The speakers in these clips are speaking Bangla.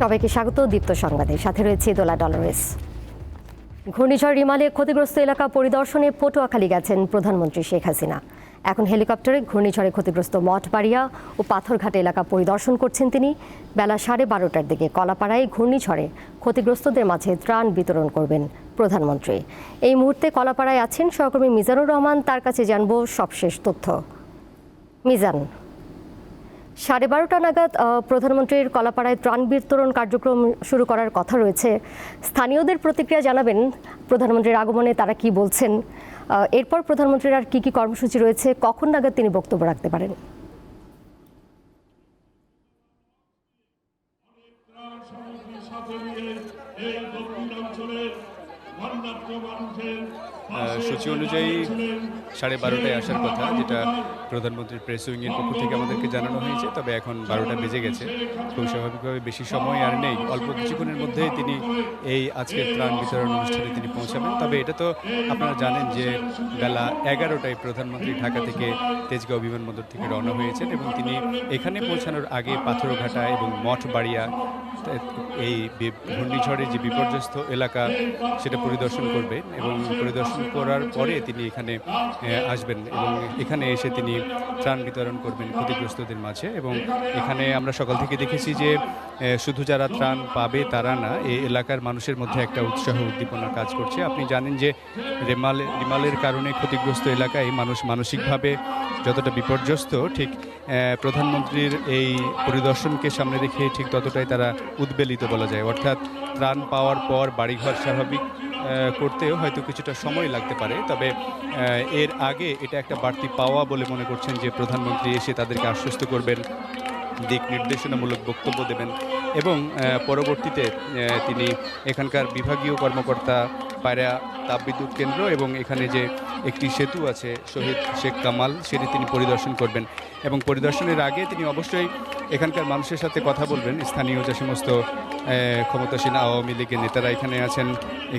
সবাইকে স্বাগত, দীপ্ত সংবাদে। সাথে রয়েছে দোলা ডলারেস। ঘূর্ণিঝড় রিমালে ক্ষতিগ্রস্ত এলাকা পরিদর্শনে পটুয়াখালী গেছেন প্রধানমন্ত্রী শেখ হাসিনা। এখন হেলিকপ্টারে ঘূর্ণিঝড়ে ক্ষতিগ্রস্ত মঠবাড়িয়া ও পাথরঘাট এলাকা পরিদর্শন করছেন তিনি। বেলা সাড়ে বারোটার দিকে কলাপাড়ায় ঘূর্ণিঝড়ে ক্ষতিগ্রস্তদের মাঝে ত্রাণ বিতরণ করবেন প্রধানমন্ত্রী। এই মুহূর্তে কলাপাড়ায় আছেন সহকর্মী মিজানুর রহমান। তার কাছে জানব সবশেষ তথ্য। মিজান। সাড়ে বারোটা নাগাদ প্রধানমন্ত্রীর কলাপাড়ায় ত্রাণ বিতরণ কার্যক্রম শুরু করার কথা রয়েছে। স্থানীয়দের প্রতিক্রিয়া জানাবেন প্রধানমন্ত্রীর আগমনে তারা কি বলছেন। এরপর প্রধানমন্ত্রীর আর কি কি কর্মসূচি রয়েছে, কখন নাগাদ তিনি বক্তব্য রাখতে পারেন সামগ্রীর সাথে নিয়ে এই দক্ষিণ অঞ্চলের বন্যার্থ মানুষের আহ, সূচি অনুযায়ী সাড়ে বারোটায় আসার কথা, যেটা প্রধানমন্ত্রীর প্রেস উইংয়ের পক্ষ থেকে আমাদেরকে জানানো হয়েছে, তবে এখন বারোটা বেজে গেছে। খুব স্বাভাবিকভাবে বেশি সময় আর নেই। অল্প কিছুক্ষণের মধ্যেই তিনি এই আজকের ত্রাণ বিতরণ অনুষ্ঠানে তিনি পৌঁছাবেন। তবে এটা তো আপনারা জানেন যে বেলা এগারোটায় প্রধানমন্ত্রী ঢাকা থেকে তেজগাঁও বিমানবন্দর থেকে রওনা হয়েছেন এবং তিনি এখানে পৌঁছানোর আগে পাথরঘাটা এবং মঠবাড়িয়া, এই বি- ঘূর্ণিঝড়ের যে বিপর্যস্ত এলাকা, সেটা পরিদর্শন করবেন এবং পরিদর্শন করার পরে তিনি এখানে আসবেন এবং এখানে এসে তিনি ত্রাণ বিতরণ করবেন ক্ষতিগ্রস্তদের মাঝে এবং এখানে আমরা সকাল থেকে দেখেছি যে শুধু যারা ত্রাণ পাবে তারা না এই এলাকার মানুষের মধ্যে একটা উৎসাহ উদ্দীপনা কাজ করছে। আপনি জানেন যে, রেমাল, রিমালের কারণে ক্ষতিগ্রস্ত এলাকায় মানুষ মানসিকভাবে যতটা বিপর্যস্ত, ঠিক প্রধানমন্ত্রীর এই পরিদর্শনকে সামনে রেখে ঠিক ততটাই তারা উদ্বেলিত বলা যায়। অর্থাৎ ত্রাণ পাওয়ার পর বাড়িঘর স্বাভাবিক করতেও হয়তো কিছুটা সময় লাগতে পারে। তবে এর আগে এটা একটা বাড়তি পাওয়া বলে মনে করছেন যে প্রধানমন্ত্রী এসে তাদেরকে আশ্বস্ত করবেন, দিক নির্দেশনামূলক বক্তব্য দেবেন এবং পরবর্তীতে তিনি এখানকার বিভাগীয় কর্মকর্তা পায়রা তাপবিদ্যুৎ কেন্দ্র এবং এখানে যে একটি সেতু আছে, শহীদ শেখ কামাল, সেটি তিনি পরিদর্শন করবেন। এবং পরিদর্শনের আগে তিনি অবশ্যই এখানকার মানুষের সাথে কথা বলবেন। স্থানীয় যে সমস্ত ক্ষমতাসীন আওয়ামী লীগের নেতারা এখানে আছেন,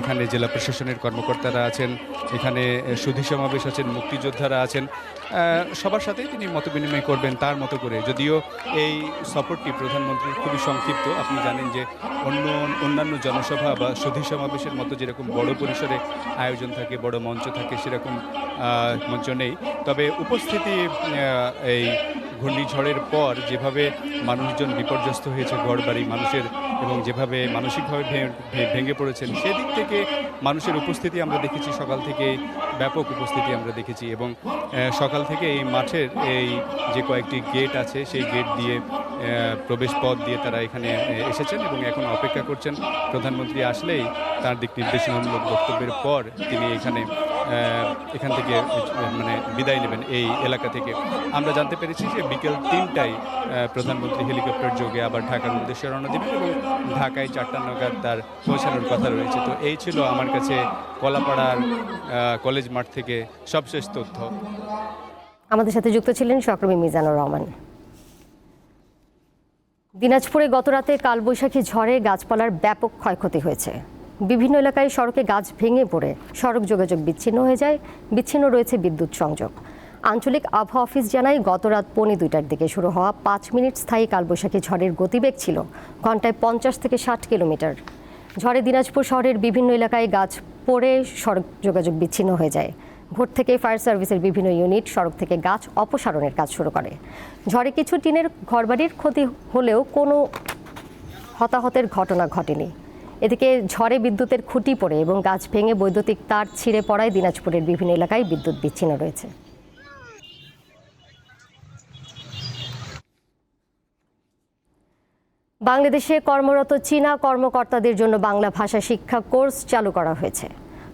এখানে জেলা প্রশাসনের কর্মকর্তারা আছেন, এখানে সুধী সমাবেশ আছেন, মুক্তিযোদ্ধারা আছেন সবার সাথেই তিনি মত বিনিময় করবেন তার মতো করে। যদিও এই সফরটি প্রধানমন্ত্রীর খুবই সংক্ষিপ্ত। আপনি জানেন যে অন্য, অন্যান্য জনসভা বা সুধী সমাবেশের মতো যেরকম বড় পরিসরে আয়োজন থাকে, বড় মঞ্চ থাকে, সেরকম মঞ্চ নেই। তবে উপস্থিতি এই ঘূর্ণিঝড়ের পর যেভাবে মানুষজন বিপর্যস্ত হয়েছে ঘরবাড়ি, মানুষের এবং যেভাবে মানসিকভাবে ভেঙে পড়েছেন, সেদিক থেকে মানুষের উপস্থিতি আমরা দেখেছি, সকাল থেকে ব্যাপক উপস্থিতি আমরা দেখেছি এবং সকাল থেকে এই মাঠের এই যে কয়েকটি গেট আছে, সেই গেট দিয়ে প্রবেশ পথ দিয়ে তারা এখানে এসেছেন এবং এখন অপেক্ষা করছেন। প্রধানমন্ত্রী আসলেই তার দিক নির্দেশনামূলক বক্তব্যের পর তিনি এখানে এখান থেকে মানে বিদায় নেবেন এই এলাকা থেকে। আমরা জানতে পেরেছি যে বিকেল তিনটায় প্রধানমন্ত্রী হেলিকপ্টার যোগে আবার ঢাকার উদ্দেশ্যে রওনা দেবেন এবং ঢাকায় চারটা নাগাদ তার পৌঁছানোর কথা রয়েছে। তো এই ছিল আমার কাছে কলাপাড়ার কলেজ মাঠ থেকে সবশেষ তথ্য। আমাদের সাথে যুক্ত ছিলেন সহকর্মী মিজানুর রহমান। দিনাজপুরে গতরাতে কালবৈশাখী ঝড়ে গাছপালার ব্যাপক ক্ষয়ক্ষতি হয়েছে। বিভিন্ন এলাকায় সড়কে গাছ ভেঙে পড়ে। সড়ক যোগাযোগ বিচ্ছিন্ন হয়ে যায়। বিচ্ছিন্ন রয়েছে বিদ্যুৎ সংযোগ। আঞ্চলিক আবহাওয়া অফিস জানায় গত রাত পৌনে দুইটার দিকে শুরু হওয়া পাঁচ মিনিট স্থায়ী কালবৈশাখী ঝড়ের গতিবেগ ছিল ঘন্টায় পঞ্চাশ থেকে ষাট কিলোমিটার। ঝড়ে দিনাজপুর শহরের বিভিন্ন এলাকায় গাছ পড়ে সড়ক যোগাযোগ বিচ্ছিন্ন হয়ে যায়। ভোর থেকে ফায়ার সার্ভিসের বিভিন্ন ইউনিট সড়ক থেকে গাছ অপসারণের কাজ শুরু করে। ঝড়ে কিছু টিনের ঘরবাড়ির ক্ষতি হলেও কোনো হতাহতের ঘটনা ঘটেনি। এদিকে ঝড়ে বিদ্যুতের খুঁটি পড়ে এবং গাছ ভেঙে বৈদ্যুতিক তার ছিঁড়ে পড়ায় দিনাজপুরের বিভিন্ন এলাকায় বিদ্যুৎ বিচ্ছিন্ন রয়েছে। বাংলাদেশে কর্মরত চীনা কর্মকর্তাদের জন্য বাংলা ভাষা শিক্ষা কোর্স চালু করা হয়েছে।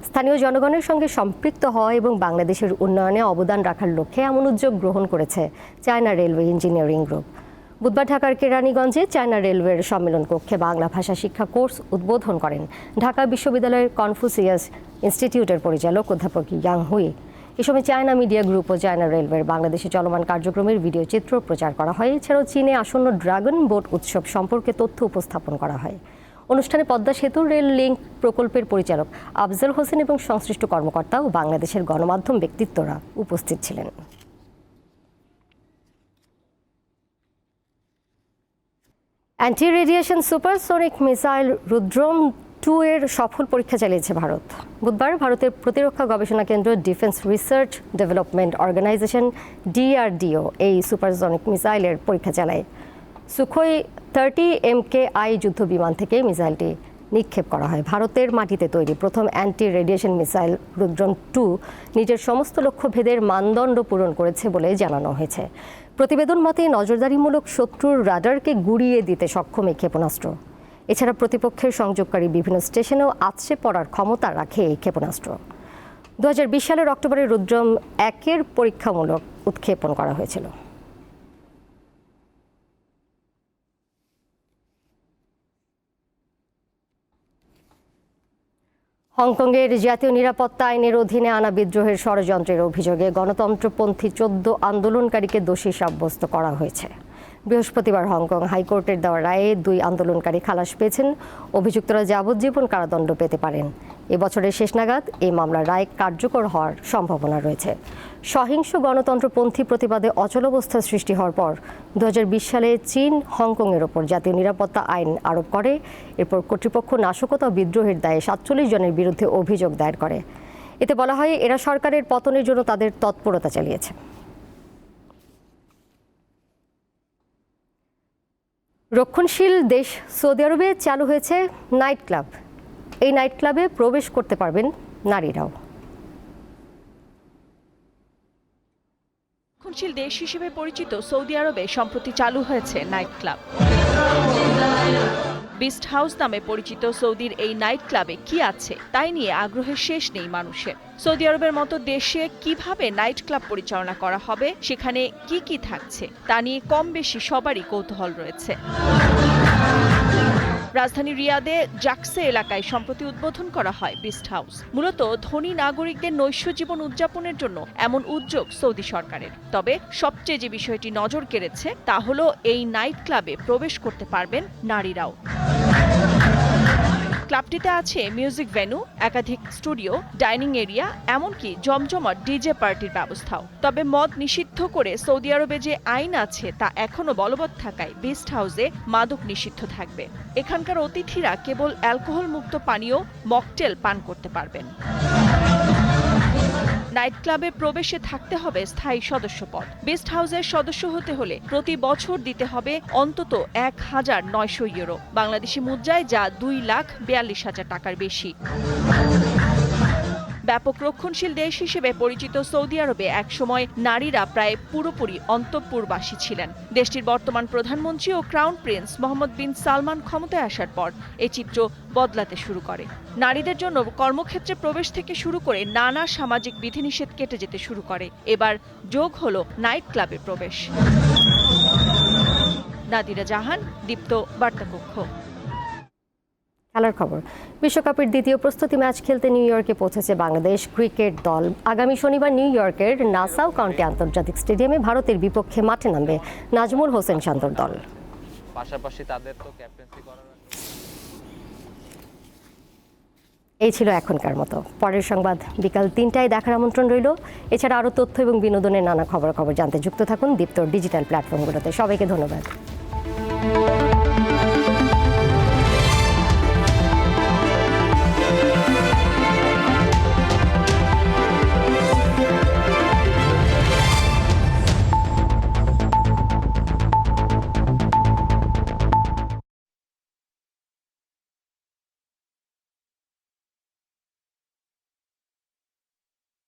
স্থানীয় জনগণের সঙ্গে সম্পৃক্ত হওয়া এবং বাংলাদেশের উন্নয়নে অবদান রাখার লক্ষ্যে এমন উদ্যোগ গ্রহণ করেছে চায়না রেলওয়ে ইঞ্জিনিয়ারিং গ্রুপ। বুধবার ঢাকার কেরানীগঞ্জে চায়না রেলওয়ের সম্মেলন কক্ষে বাংলা ভাষা শিক্ষা কোর্স উদ্বোধন করেন ঢাকা বিশ্ববিদ্যালয়ের কনফুসিয়াস ইনস্টিটিউটের পরিচালক অধ্যাপক ইয়াং হুই। এ সময় চায়না মিডিয়া গ্রুপ ও চায়না রেলওয়ের বাংলাদেশে চলমান কার্যক্রমের ভিডিও চিত্র প্রচার করা হয়। এছাড়াও চীনে আসন্ন ড্রাগন বোট উৎসব সম্পর্কে তথ্য উপস্থাপন করা হয়। অনুষ্ঠানে পদ্মা সেতু রেল লিঙ্ক প্রকল্পের পরিচালক আফজাল হোসেন এবং সংশ্লিষ্ট কর্মকর্তা ও বাংলাদেশের গণমাধ্যম ব্যক্তিত্বরা উপস্থিত ছিলেন। Anti radiation supersonic missile Rudram two এর সফল পরীক্ষা চালিয়েছে ভারত। বুধবার ভারতের প্রতিরক্ষা গবেষণা কেন্দ্র defence research development organisation DRDO এই সুপারসনিক মিসাইলের পরীক্ষা চালায়। Sukhoi thirty M K I যুদ্ধ বিমান থেকে মিসাইলটি নিক্ষেপ করা হয়। ভারতের মাটিতে তৈরি প্রথম anti radiation missile Rudram two নিজের সমস্ত লক্ষ্য ভেদের মানদণ্ড পূরণ করেছে বলে জানানো হয়েছে। প্রতিবেদন মতে নজরদারিমূলক শত্রুর রাডারকে গুড়িয়ে দিতে সক্ষম এই ক্ষেপণাস্ত্র। এছাড়া প্রতিপক্ষের সংযোগকারী বিভিন্ন স্টেশনেও আছড়ে পড়ার ক্ষমতা রাখে এই ক্ষেপণাস্ত্র। দু হাজার বিশ সালের অক্টোবরে রুদ্রম একের পরীক্ষামূলক উৎক্ষেপণ করা হয়েছিল। হংকংয়ের জাতীয় নিরাপত্তা আইনের অধীনে আনা বিদ্রোহের ষড়যন্ত্রের অভিযোগে গণতন্ত্রপন্থী চোদ্দ আন্দোলনকারীকে দোষী সাব্যস্ত করা হয়েছে। বৃহস্পতিবার হংকং হাইকোর্টের দেওয়া রায়ে দুই আন্দোলনকারী খালাস পেয়েছেন। অভিযুক্তরা যাবজ্জীবন কারাদণ্ড পেতে পারেন। এবছরের শেষ নাগাদ এই মামলার রায় কার্যকর হওয়ার সম্ভাবনা রয়েছে। সহিংস গণতন্ত্রপন্থী প্রতিবাদে অচলাবস্থা সৃষ্টি হওয়ার পর দু হাজার বিশ সালে চীন হংকংয়ের ওপর জাতীয় নিরাপত্তা আইন আরোপ করে। এরপর কর্তৃপক্ষ নাশকতা বিদ্রোহের দায়ে সাতচল্লিশ জনের বিরুদ্ধে অভিযোগ দায়ের করে। এতে বলা হয়, এরা সরকারের পতনের জন্য তাদের তৎপরতা চালিয়েছে। রক্ষণশীল দেশ সৌদি আরবে চালু হয়েছে নাইট ক্লাব। এই নাইট ক্লাবে প্রবেশ করতে পারবেন নারীরাও। রক্ষণশীল দেশ হিসেবে পরিচিত সৌদি আরবে সম্প্রতি চালু হয়েছে নাইট ক্লাব। বিস্ট হাউস নামে পরিচিত সৌদির এই নাইট ক্লাবে কি আছে তাই নিয়ে আগ্রহের শেষ নেই মানুষের। সৌদি আরবের মতো দেশে কীভাবে নাইট ক্লাব পরিচালনা করা হবে, সেখানে কি কি থাকছে, তা নিয়ে কম বেশি সবারই কৌতূহল রয়েছে। রাজধানী রিয়াদে জাকসে এলাকায় সম্প্রতি উদ্বোধন করা হয় বিস্ট হাউস মূলত ধনী নাগরিকদের নৈশ জীবন উদযাপনের জন্য এমন উদ্যোগ সৌদি সরকারের। তবে সবচেয়ে যে বিষয়টি নজর কেড়েছে, তা হল এই নাইট ক্লাবে প্রবেশ করতে পারবেন নারীরাও। ক্লাবটিতে আছে মিউজিক ভেন্যু একাধিক স্টুডিও, ডাইনিং এরিয়া, এমনকি জমজমাট ডিজে পার্টির ব্যবস্থাও। তবে মদ নিষিদ্ধ করে সৌদি আরবে যে আইন আছে তা এখনও বলবৎ থাকায় বেস্ট হাউসে মাদক নিষিদ্ধ থাকবে। এখানকার অতিথিরা কেবল অ্যালকোহল মুক্ত পানীয়, মকটেল পান করতে পারবেন। নাইট ক্লাবে প্রবেশে থাকতে হবে স্থায়ী সদস্য পদ বেস্ট হাউসের সদস্য হতে হলে প্রতি বছর দিতে হবে অন্তত এক হাজার নয়শো ইউরো। বাংলাদেশি মুদ্রায় যা দুই লাখ বিয়াল্লিশ হাজার টাকার বেশি। ব্যাপক রক্ষণশীল দেশ হিসেবে পরিচিত সৌদি আরবে একসময় নারীরা প্রায় পুরোপুরি অন্তঃপুরবাসী ছিলেন। দেশটির বর্তমান প্রধানমন্ত্রী ও crown prince Mohammed bin Salman ক্ষমতায় আসার পর এই চিত্র বদলাতে শুরু করে। নারীদের জন্য কর্মক্ষেত্রে প্রবেশ থেকে শুরু করে নানা সামাজিক বিধিনিষেধ কেটে যেতে শুরু করে। এবার যোগ হলো নাইট ক্লাবে প্রবেশ। নাদিরা জাহান, দীপ্ত বার্তাকক্ষ। খেলার খবর। বিশ্বকাপের দ্বিতীয় প্রস্তুতি ম্যাচ খেলতে নিউ ইয়র্কে পৌঁছেছে বাংলাদেশ ক্রিকেট দল। আগামী শনিবার নিউ ইয়র্কের নাসাউ কাউন্টি আন্তর্জাতিক স্টেডিয়ামে ভারতের বিপক্ষে মাঠে নামবে নাজমুল হোসেন শান্তর দল। পাশাপাশি তাদের তো ক্যাপ্টেন্সি করার এই ছিল এখনকার মতো। পরের সংবাদ বিকাল তিনটায় দেখার আমন্ত্রণ রইল। এছাড়া আরও তথ্য এবং বিনোদনের নানা খবর খবর জানতে যুক্ত থাকুন দীপ্তর ডিজিটাল প্ল্যাটফর্মগুলোতে। সবাইকে ধন্যবাদ।